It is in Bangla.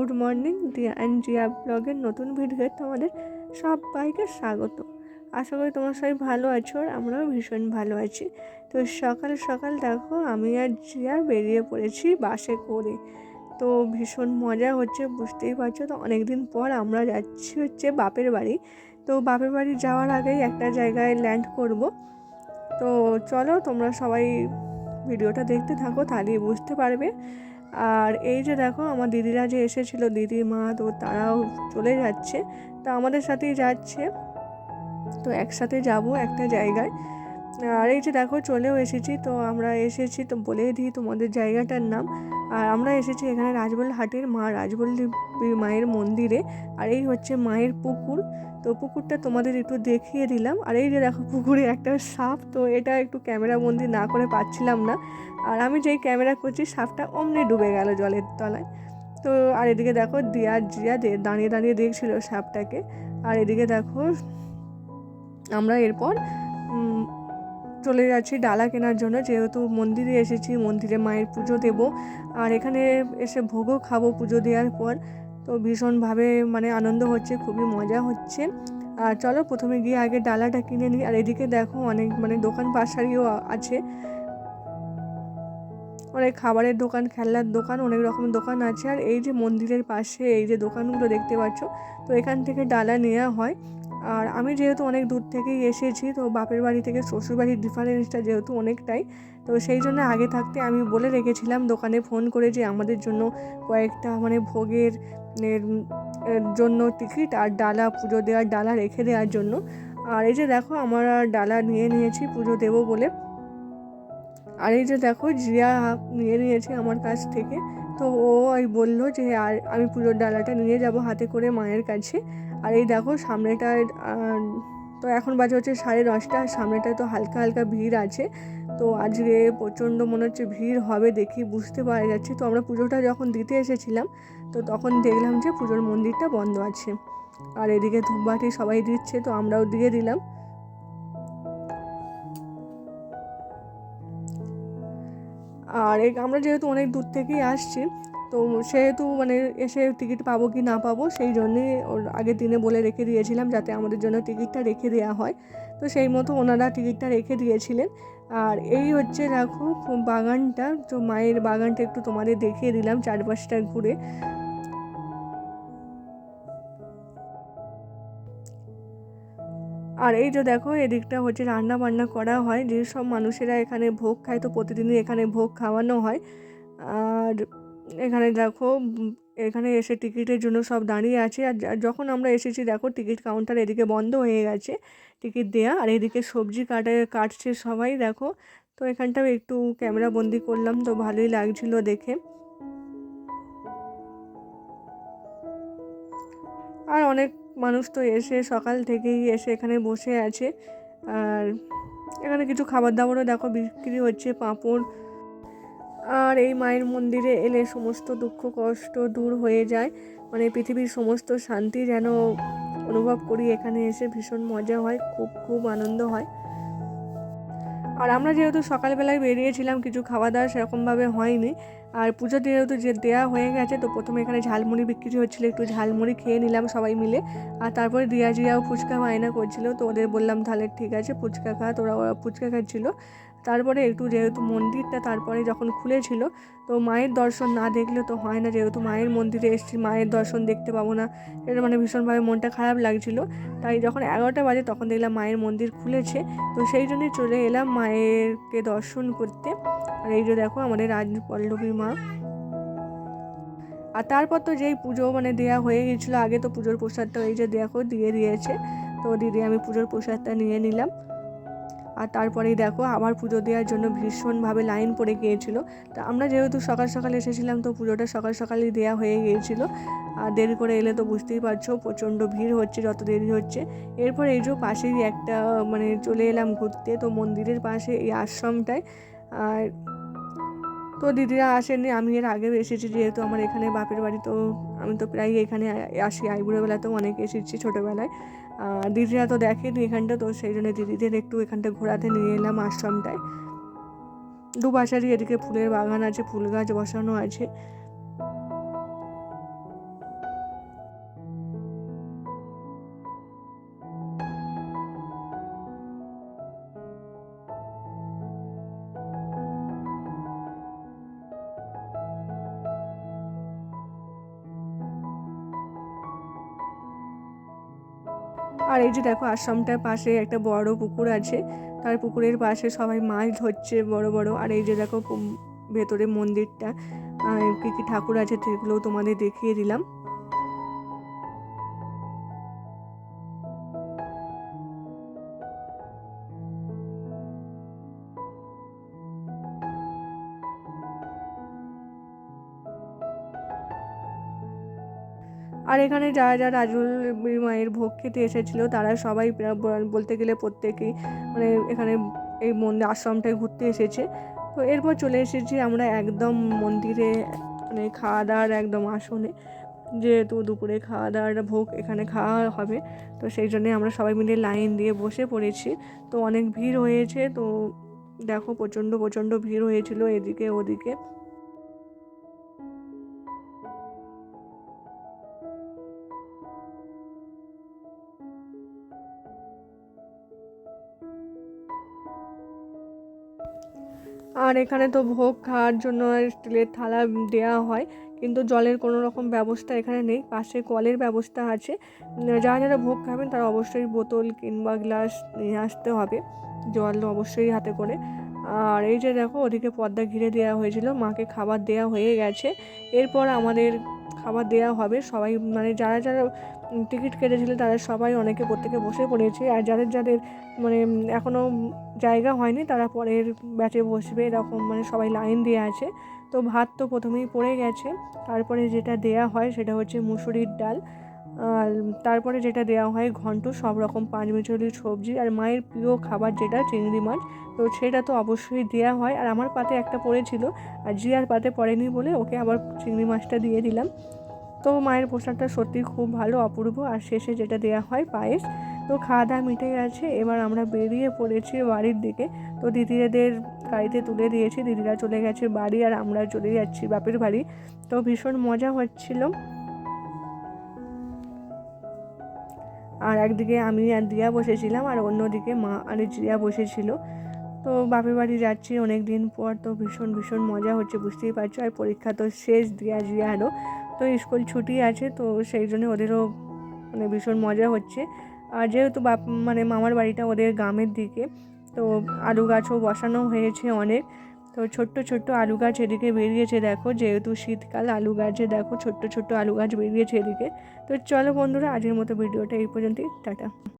Good morning Diya and Jiya ব্লগের নতুন ভিডিওতে তোমাদের সবাইকে স্বাগত। আশা করি তোমরা সবাই ভালো আছো আর আমরাও ভীষণ ভালো আছি। তো সকাল সকাল দেখো, আমি আর জিয়া বেরিয়ে পড়েছি বাসে করে। তো ভীষণ মজা হচ্ছে, বুঝতেই পারছ তো? অনেক দিন পর আমরা যাচ্ছি হচ্ছে বাপের বাড়ি। তো বাপের বাড়ি যাওয়ার আগেই একটা জায়গায় ল্যান্ড করব। তো চলো তোমরা সবাই ভিডিওটা দেখতে থাকো, তাহলেই বুঝতে পারবে। আর এই যে দেখো, আমার দিদিরা যে এসেছিল দিদি মা তো তারাও চলে যাচ্ছে। তা আমাদের সাথেই যাচ্ছে। তো একসাথে যাব একটা জায়গায়। আর এই যে দেখো চলেও এসেছি, তো আমরা এসেছি, তো বলেই দিই তোমাদের জায়গাটার নাম। আর আমরা এসেছি এখানে রাজবল্লী হাটের মা রাজবল্লী মায়ের মন্দিরে। আর এই হচ্ছে মায়ের পুকুর। তো পুকুরটা তোমাদের একটু দেখিয়ে দিলাম। আর এই যে দেখো পুকুরে একটা সাপ, তো এটা একটু ক্যামেরা বন্দি না করে পাচ্ছিলাম না। আর আমি যেই ক্যামেরা করছি, সাপটা অমনি ডুবে গেল জলের তলায়। তো আর এদিকে দেখো দিয়া, জিয়া দাঁড়িয়ে দাঁড়িয়ে দেখছিল সাপটাকে। আর এদিকে দেখো আমরা এরপর চলে যাচ্ছি ডালা কেনার জন্য। যেহেতু মন্দিরে এসেছি, মন্দিরে মায়ের পুজো দেব। আর এখানে এসে ভোগও খাব পুজো দেওয়ার পর। তো ভীষণভাবে মানে আনন্দ হচ্ছে, খুবই মজা হচ্ছে। আর চলো প্রথমে গিয়ে আগে ডালাটা কিনে নিই। আর এদিকে দেখো অনেক মানে দোকান পাশারিও আছে। অনেক খাবারের দোকান, খেলনার দোকান, অনেক রকম দোকান আছে। আর এই যে মন্দিরের পাশে এই যে দোকানগুলো দেখতে পাচ্ছ, তো এখান থেকে ডালা নেওয়া হয়। আর আমি যেহেতু অনেক দূর থেকেই এসেছি, তো বাপের বাড়ি থেকে শ্বশুর বাড়ির ডিফারেন্সটা যেহেতু অনেকটাই, তো সেই জন্য আগে থাকতে আমি বলে রেখেছিলাম দোকানে ফোন করে যে আমাদের জন্য কয়েকটা মানে ভোগের জন্য টিকিট আর ডালা, পুজো দেওয়ার ডালা রেখে দেওয়ার জন্য। আর এই যে দেখো আমার আর ডালা নিয়ে নিয়েছি পুজো দেবো বলে। আর এই যে দেখো জিয়া নিয়ে নিয়েছে আমার কাছ থেকে, তো ও ওই বলল যে আর আমি পুজোর ডালাটা নিয়ে যাব হাতে করে মায়ের কাছে। আর এই দেখো সামনেটায় তো এখন বাজে হচ্ছে সাড়ে দশটা সামনেটায় তো হালকা হালকা ভিড় আছে। তো আজকে প্রচণ্ড মনে হচ্ছে ভিড় হবে দেখি, বুঝতে পারা যাচ্ছে। তো আমরা পুজোটা যখন দিতে এসেছিলাম, তো তখন দেখলাম যে পুজোর মন্দিরটা বন্ধ আছে। আর এদিকে ধূপবাটি সবাই দিচ্ছে, তো আমরাও দিয়ে দিলাম। আর আমরা যেহেতু অনেক দূর থেকেই আসছি তো সেহেতু মানে এসে টিকিট পাবো কি না পাবো সেই জন্যে আগের দিনে বলে রেখে দিয়েছিলাম যাতে আমাদের জন্য টিকিটটা রেখে দেওয়া হয়। তো সেই মতো ওনারা টিকিটটা রেখে দিয়েছিলেন। আর এই হচ্ছে দেখো বাগানটা, তো মায়ের বাগানটা একটু তোমাদের দেখিয়ে দিলাম চারপাশটা ঘুরে। আর এই যে দেখো এদিকটা হচ্ছে রান্না বান্না করা হয়, যেসব মানুষেরা এখানে ভোগ খায় তো প্রতিদিনই এখানে ভোগ খাওয়ানো হয়। আর এখানে দেখো এখানে এসে টিকিটের জন্য সব দাঁড়িয়ে আছে। আর যখন আমরা এসেছি, দেখো, টিকিট কাউন্টার এদিকে বন্ধ হয়ে গেছে, টিকিট দেয়া। আর এদিকে সবজি কাটে, কাটছে সবাই, দেখো। তো এখানটাও একটু ক্যামেরা বন্দি করলাম, তো ভালোই লাগছিল দেখে। আর অনেক মানুষ তো এসে সকাল থেকেই এসে এখানে বসে আছে। আর এখানে কিছু খাবার দাবারও দেখো, বিক্রি হচ্ছে, পাঁপড়। আর এই মায়ের মন্দিরে এলে সমস্ত দুঃখ, কষ্ট দূর হয়ে যায়। মানে পৃথিবীর সমস্ত শান্তি যেন অনুভব করি, এখানে এসে ভীষণ মজা হয়, খুব খুব আনন্দ হয়। আর আমরা যেহেতু সকালবেলায় বেরিয়েছিলাম, কিছু খাওয়া দাওয়া সেরকমভাবে হয়নি। আর পুজো যেহেতু যে দেওয়া হয়ে গেছে, তো প্রথমে এখানে ঝালমুড়ি বিক্রি হচ্ছিল, একটু ঝালমুড়ি খেয়ে নিলাম সবাই মিলে। আর তারপরে দিয়া জিয়াও ফুচকা বায়না করছিল, তো ওদের বললাম, তাহলে ঠিক আছে, ফুচকা খা। তোরা, ওরা ফুচকা খাচ্ছিলো। তারপরে একটু যেহেতু মন্দিরটা তারপরে যখন খুলেছিল, তো মায়ের দর্শন না দেখলে তো হয় না। যেহেতু মায়ের মন্দিরে এসেছি, মায়ের দর্শন দেখতে পাবো না। এটা মানে ভীষণভাবে মনটা খারাপ লাগছিল। তাই যখন এগারোটা বাজে তখন দেখলাম মায়ের মন্দির খুলেছে। তো সেই জন্যই চলে এলাম মায়েরকে দর্শন করতে। আর এই যে দেখো আমাদের রাজ পল্লবী মা। আর তারপর তো যেই পুজো মানে দেওয়া হয়ে গেছিল, আগে তো পুজোর প্রসাদটা এই যে দেখো দিয়ে দিয়েছে। তো দিদি আমি পুজোর প্রসাদটা নিয়ে নিলাম। আর তারপরেই দেখো আবার পুজো দেওয়ার জন্য ভীষণভাবে লাইন পড়ে গিয়েছিল। তা আমরা যেহেতু সকাল সকাল এসেছিলাম, তো পুজোটা সকাল সকালই দেওয়া হয়ে গিয়েছিল। আর দেরি করে এলে তো বুঝতেই পারছ, প্রচণ্ড ভিড় হচ্ছে, যত দেরি হচ্ছে। এরপর এই যে পাশেই একটা মানে চলে এলাম ঘুরতে, তো মন্দিরের পাশে এই আশ্রমটায়। আর তো দিদিরা আসেনি আমি এর আগেও এসেছি যেহেতু আমার এখানে বাপের বাড়ি, তো আমি তো প্রায় এখানে আসি। আইবুড়োবেলাতেও অনেক এসেছি ছোটোবেলায়। দিদিরা তো দেখেনি এখানটা, তো সেই জন্য দিদিদের একটু এখানটা ঘোরাতে নিয়ে এলাম আশ্রমটায়। দুপাশারই এদিকে ফুলের বাগান আছে, ফুল গাছ বসানো আছে। আর এই যে দেখো আশ্রমটার পাশে একটা বড় পুকুর আছে। তার পুকুরের পাশে সবাই মাছ ধরছে বড় বড়। আর এই যে দেখো ভেতরে মন্দিরটা। কী কী ঠাকুর আছে সেগুলোও তোমাদের দেখিয়ে দিলাম। আর এখানে যারা যারা রাজুল মায়ের ভোগ খেতে এসেছিল, তারা সবাই বলতে গেলে প্রত্যেকেই মানে এখানে এই মন্দির আশ্রমটায় ঘুরতে এসেছে। তো এরপর চলে এসেছি আমরা একদম মন্দিরে মানে খাওয়া দাওয়ার একদম আসনে। যেহেতু দুপুরে খাওয়া দাওয়ার ভোগ এখানে খাওয়া হবে, তো সেই জন্যে আমরা সবাই মিলে লাইন দিয়ে বসে পড়েছি। তো অনেক ভিড় হয়েছে, তো দেখো প্রচণ্ড প্রচণ্ড ভিড় হয়েছিল এদিকে ওদিকে। আর এখানে তো ভোগ খাওয়ার জন্য স্টিলের থালা দেওয়া হয়, কিন্তু জলের কোনো রকম ব্যবস্থা এখানে নেই, পাশে কলের ব্যবস্থা আছে। যারা যারা ভোগ খাবেন তারা অবশ্যই বোতল কিংবা গ্লাস নিয়ে আসতে হবে, জল অবশ্যই হাতে করে। আর এই যে দেখো, ওদিকে পর্দা ঘিরে দেওয়া হয়েছিল, মাকে খাবার দেওয়া হয়ে গেছে। এরপর আমাদের খাবার দেওয়া হবে। সবাই মানে যারা যারা টিকিট কেটেছিল তারা সবাই অনেকে প্রত্যেকে বসে পড়েছে। আর যাদের যাদের মানে এখনও জায়গা হয়নি তারা পরের ব্যাচে বসবে। এরকম মানে সবাই লাইন দিয়ে আছে। তো ভাত তো প্রথমেই পড়ে গেছে। তারপরে যেটা দেয়া হয় সেটা হচ্ছে মুসুরির ডাল। আর তারপরে যেটা দেওয়া হয়, ঘন্ট, সব রকম পাঁচ মিচুরির সবজি আর মায়ের প্রিয় খাবার যেটা, চিংড়ি মাছ। তো সেটা তো অবশ্যই দেওয়া হয়। আর আমার পাতে একটা পড়েছিল, আর জিয়ার পাতে পড়েনি বলে ওকে আবার চিংড়ি মাছটা দিয়ে দিলাম। তো মায়ের পোশাকটা সত্যি খুব ভালো, অপূর্ব। আর শেষে যেটা দেওয়া হয়, পায়েস। তো খাওয়া দাওয়া মিটে গেছে, এবার আমরা বেরিয়ে পড়েছি বাড়ির দিকে। তো দিদিদের গাড়িতে তুলে দিয়েছি, দিদিরা চলে গেছে বাড়ি আর আমরা চলে যাচ্ছি বাপের বাড়ি। তো ভীষণ মজা হচ্ছিল। আর একদিকে আমি আর দিয়া বসেছিলাম আর অন্যদিকে মা আর জিয়া বসেছিল। তো বাপের বাড়ি যাচ্ছি অনেক দিন পর তো ভীষণ ভীষণ মজা হচ্ছে, বুঝতেই পারছ। আর পরীক্ষা তো শেষ, দিয়া জিয়ারও তো স্কুল ছুটি আছে, তো সেই জন্য ওদেরও মানে ভীষণ মজা হচ্ছে। আর যেহেতু বাপ মানে মামার বাড়িটা ওদের গ্রামের দিকে, তো আলু গাছও বসানো হয়েছে অনেক। তো ছোট্ট ছোট্ট আলু গাছ এদিকে বেরিয়েছে দেখো, যেহেতু শীতকাল, আলু গাছে দেখো ছোট্ট ছোট্ট আলু গাছ বেরিয়েছে এদিকে। তো চলো বন্ধুরা, আজকের মতো ভিডিওটা এই পর্যন্তই, টাটা।